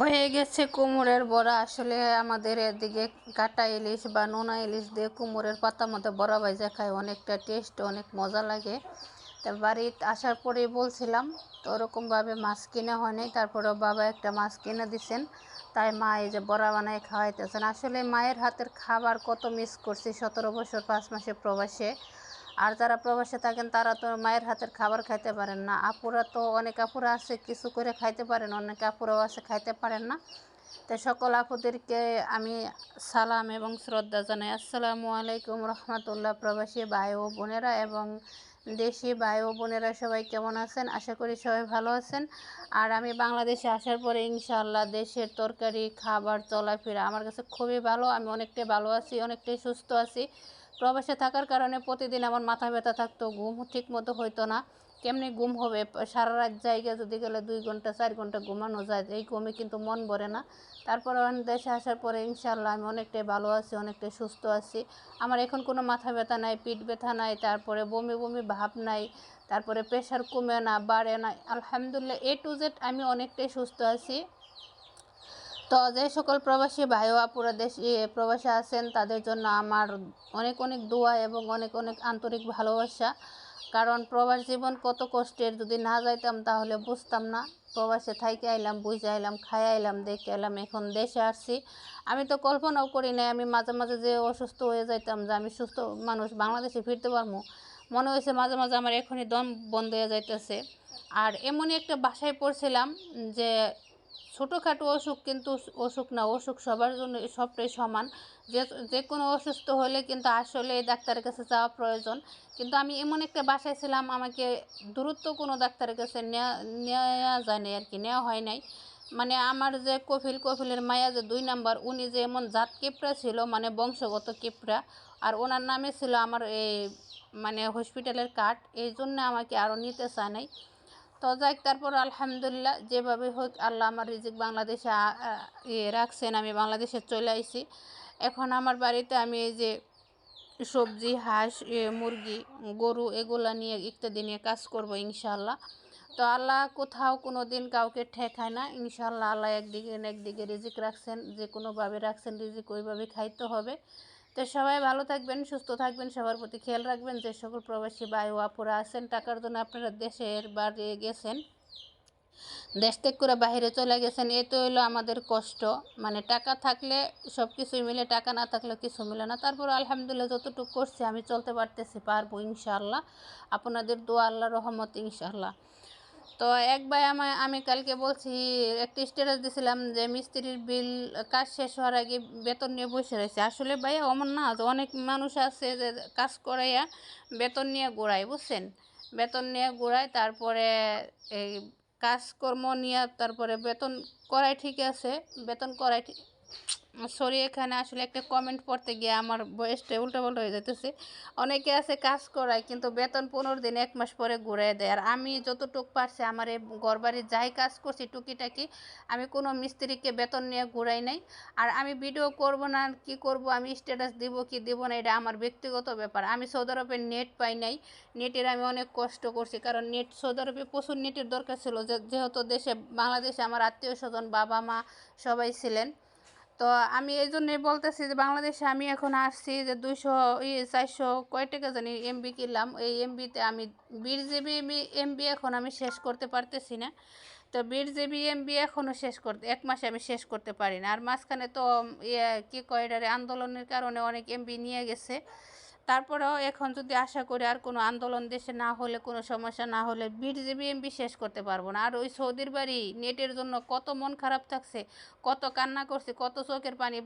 হয়ে গেছে কুমড়ের বড়া। আসলে আমাদের এদিকে কাটা ইলিশ বা নোনা ইলিশ দিয়ে কুমড়ের পাতা মধ্যে বড়া ভাজা খায়। অনেকটা টেস্ট, অনেক মজা লাগে। তা বাড়িতে আসার পরেই বলছিলাম, তো ওরকমভাবে মাছ কিনে হয়নি। তারপরেও বাবা একটা মাছ কিনে দিছেন। তাই মা এই যে বড়া বানায় খাওয়াইতেছেন। আসলে মায়ের হাতের খাবার কত মিস করছি। সতেরো বছর, পাঁচ মাসে প্রবাসে আর যারা প্রবাসে থাকেন, তারা তো মায়ের হাতের খাবার খাইতে পারেন না। আপুরা তো অনেক আপুরা আছে, কিছু করে খাইতে পারেন, অনেক আপুরাও আছে, খাইতে পারেন না। তো সকল আপুদেরকে আমি সালাম এবং শ্রদ্ধা জানাই। আসসালামু আলাইকুম রহমতুল্লাহ। প্রবাসী ভাই ও বোনেরা এবং দেশি ভাই ও বোনেরা সবাই কেমন আছেন? আশা করি সবাই ভালো আছেন। আর আমি বাংলাদেশে আসার পরে ইনশাআল্লাহ দেশের তরকারি, খাবার, চলাফেরা আমার কাছে খুবই ভালো। আমি অনেকটাই ভালো আছি, অনেকটাই সুস্থ আছি। প্রবাসে থাকার কারণে প্রতিদিন আমার মাথা ব্যথা থাকতো, ঘুম ঠিক মতো হইতো না। কেমনি ঘুম হবে? সারা রাত জায়গা যদি গেলে দুই ঘণ্টা, চার ঘণ্টা ঘুমানো যায়, এই ঘুমে কিন্তু মন ভরে না। তারপরে দেশে আসার পরে ইনশাল্লাহ আমি অনেকটাই ভালো আছি, অনেকটাই সুস্থ আছি। আমার এখন কোনো মাথা ব্যথা নাই, পিঠ ব্যথা নাই, তারপরে বমি বমি ভাব নাই, তারপরে প্রেশার কমে না, বাড়ে না আলহামদুলিল্লাহ এ টু জেড আমি অনেকটাই সুস্থ আছি। তো যে সকল প্রবাসী ভাই ও আপুরা দেশ প্রবাসী আছেন, তাদের জন্য আমার অনেক অনেক দোয়া এবং অনেক অনেক আন্তরিক ভালোবাসা। কারণ প্রবাস জীবন কত কষ্টের, যদি না যাইতাম তাহলে বুঝতাম না। প্রবাসে থাইকে আইলাম, বুঝে আইলাম খাই আইলাম, দেখে আইলাম, এখন দেশে আসছি। আমি তো কল্পনাও করি নাই, আমি মাঝে মাঝে যে অসুস্থ হয়ে যাইতাম, যে আমি সুস্থ মানুষ বাংলাদেশে ফিরতে পারব মনে হয়েছে মাঝে মাঝে আমার এখনই দম বন্ধ হয়ে যাইতেছে। আর এমনই একটা বাসায় পড়ছিলাম যে ছোটোখাটো অসুখ কিন্তু অসুখ না, অসুখ সবার জন্য সবটাই সমান। যে যে কোনো অসুস্থ হলে কিন্তু আসলে ডাক্তারের কাছে যাওয়া প্রয়োজন। কিন্তু আমি এমন একটা বাসায় ছিলাম, আমাকে দূরত্ব কোনো ডাক্তারের কাছে নেওয়া নেওয়া যায় নাই আর কি, নেওয়া হয় নাই। মানে আমার যে কফিল, কফিলের মায়া যে দুই নাম্বার, উনি যে এমন জাত কেপড়া ছিল মানে বংশগত কেপড়া। আর ওনার নামে ছিল আমার এই মানে হসপিটালের কার্ড, এই জন্য আমাকে আরও নিতে চায় নাই। তো যাই তারপর আলহামদুলিল্লাহ যেভাবে হোক আল্লাহ আমার রিজিক বাংলাদেশে ইয়ে রাখছেন, আমি বাংলাদেশে চলে আইছি। এখন আমার বাড়িতে আমি এই যে সবজি, হাঁস মুরগি, গরু এগুলা নিয়ে ইত্যাদি নিয়ে কাজ করব ইনশাল্লাহ তো আল্লাহ কোথাও কোনো দিন কাউকে ঠেকায় না ইনশাল্লাহ আল্লাহ একদিকে একদিকে রিজিক রাখছেন, যে কোনোভাবে রাখছেন রিজিক ওইভাবে খাইতে হবে। তো সবাই ভালো থাকবেন, সুস্থ থাকবেন, সবার প্রতি খেয়াল রাখবেন যে সকল প্রবাসী বায়ু আপুরা আছেন, টাকার জন্য আপনারা দেশের বাড়ি গেছেন, দেশ ত্যাগ করে বাইরে চলে গেছেন, এ তো হলো আমাদের কষ্ট। মানে টাকা থাকলে সব কিছুই মিলে, টাকা না থাকলে কিছু মিলে না। তারপর আলহামদুলিল্লাহ যতটুকু করছি আমি চলতে পারতেছি, পারব ইনশাআল্লাহ। আপনাদের দোয়া আল্লাহ রহমত ইনশাআল্লাহ। তো এক ভাই আমায়, আমি কালকে বলছি, একটা স্ট্যাটাস দিছিলাম যে মিস্ত্রির বিল, কাজ শেষ হওয়ার আগে বেতন নিয়ে বসে রয়েছে। আসলে ভাই অমন না অনেক মানুষ আছে যে কাজ করাইয়া বেতন নিয়ে ঘোরায় বুঝছেন? বেতন নিয়ে ঘোরায় তারপরে এই কাজকর্ম নিয়ে, তারপরে বেতন করাই ঠিক আছে, বেতন করাই ঠিক সরি এখানে আসলে একটা কমেন্ট পড়তে গিয়ে আমার বয়সটা উল্টাপাল্টা হয়ে যেতেছে অনেকে আছে কাজ করায়, কিন্তু বেতন পনেরো দিন এক মাস পরে ঘুরে দেয়। আর আমি যতটুক পারছি আমার এই ঘরবাড়ির যাই কাজ করছি টুকিটাকি, আমি কোনো মিস্ত্রিকে বেতন নিয়ে ঘুরাই নাই। আর আমি ভিডিও করব না, কি করব, আমি স্ট্যাটাস দিব কি দিব না, এটা আমার ব্যক্তিগত ব্যাপার। আমি সৌদি আরবে নেট পাই নাই নেটের আমি অনেক কষ্ট করছি, কারণ নেট সৌদি আরবে প্রচুর নেটের দরকার ছিল। যেহেতু দেশে, বাংলাদেশে আমার আত্মীয় স্বজন বাবা মা সবাই ছিলেন তো আমি এই জন্যই বলতেছি যে বাংলাদেশে আমি এখন আসছি যে দুইশো চারশো কয় টাকা জানি এমবি কিনলাম। এই এমবিতে আমি বিশ জিবি এমবি এখন আমি শেষ করতে পারতেছি না। তো বিশ জিবি এমবি এখনও শেষ করতে, এক মাসে আমি শেষ করতে পারি না। আর মাঝখানে তো ইয়ে কী কয়েডারে আন্দোলনের কারণে অনেক এমবি নিয়ে গেছে। তারপরেও এখন যদি আশা করি আর কোনো আন্দোলন দেশে না হলে, কোনো সমস্যা না হলে বিট জিবি এমবি শেষ করতে পারব না। আর ওই সৌদির বাড়ি, নেটের জন্য কত মন খারাপ থাকছে, কত কান্না করছে, কত চোখের পানি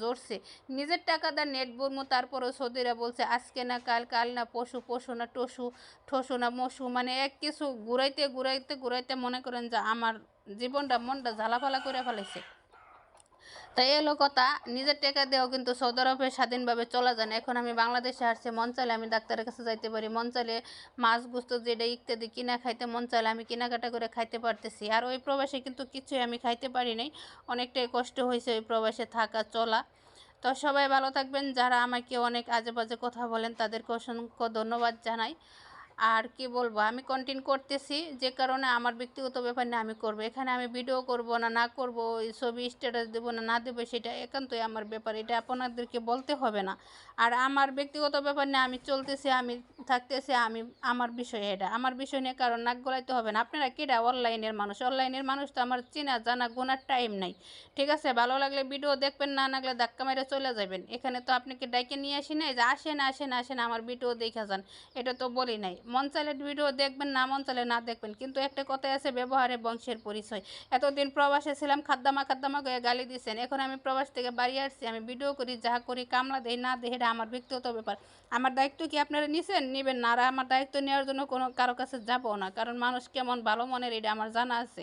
জড়ছে নিজের টাকা দা নেট বলব তারপরেও সৌদিরা বলছে, আজকে না কাল কাল না পশু পশু না টসু, ঠসু না মশু মানে এক কিছু ঘুরাইতে ঘুরাইতে ঘুরাইতে মনে করেন যে আমার জীবনটা মনটা ঝালাফালা করে ফেলেছে তাই এলো কথা। নিজের টাকা দিয়েও কিন্তু সৌদি আরবে স্বাধীনভাবে চলা যায় না। এখন আমি বাংলাদেশে আসছে, মন চাইলে আমি ডাক্তারের কাছে যাইতে পারি, মন চাইলে মাছ, গুস্ত যেটা ইত্যাদি কিনা খাইতে, মন চাইলে আমি কেনাকাটা করে খাইতে পারতেছি। আর ওই প্রবাসে কিন্তু কিছুই আমি খাইতে পারি নাই। অনেকটাই কষ্ট হয়েছে ওই প্রবাসে থাকা, চলা। তো সবাই ভালো থাকবেন। যারা আমাকে অনেক আজে বাজে কথা বলেন, তাদেরকে অসংখ্য ধন্যবাদ জানাই। আর কি বলব, আমি কন্টিনিউ করতেছি। যে কারণে আমার ব্যক্তিগত ব্যাপার নিয়ে আমি করব। এখানে আমি ভিডিও করব না না করব ছবি স্ট্যাটাস দেবো না না দেবো, সেটা একান্তই আমার ব্যাপার। এটা আপনাদেরকে বলতে হবে না। আর আমার ব্যক্তিগত ব্যাপার নিয়ে আমি চলতেছি, আমি থাকতেছি, আমি, আমার বিষয় এটা। আমার বিষয় নিয়ে কারণ নাক গলাইতে হবে না। আপনারা কেটা অনলাইনের মানুষ? অনলাইনের মানুষ তো আমার চেনা, জানা, গোনার টাইম নাই। ঠিক আছে? ভালো লাগলে ভিডিও দেখবেন, না লাগলে ধাক্কা মেরে চলে যাবেন। এখানে তো আপনাকে ডাইকে নিয়ে আসি নাই যে, আসেন আসেন আসেন, আমার ভিডিও দেখে যান। এটা তো বলি নাই। মন চাইলে ভিডিও দেখবেন, না মন চাইলে না দেখবেন। কিন্তু একটা কথা আছে, ব্যবহারে বংশের পরিচয়। এতদিন প্রবাসে ছিলাম, খাদ্দামা খাদ্দামা করে গালি দিয়েছেন এখন আমি প্রবাস থেকে বাড়ি আসছি, আমি ভিডিও করি, যা করি, কামলা দেই, না দেই, এটা আমার ব্যক্তিগত ব্যাপার। আমার দায়িত্ব কি আপনারা নিছেন? নেবেন না। আর আমার দায়িত্ব নেওয়ার জন্য কোনো কারও কাছে যাব না। কারণ মানুষ কেমন ভালো মনের, এটা আমার জানা আছে।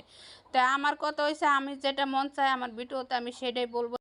তা আমার কথা হয়েছে আমি যেটা মন চাই, আমার ভিডিওতে আমি সেটাই বলব।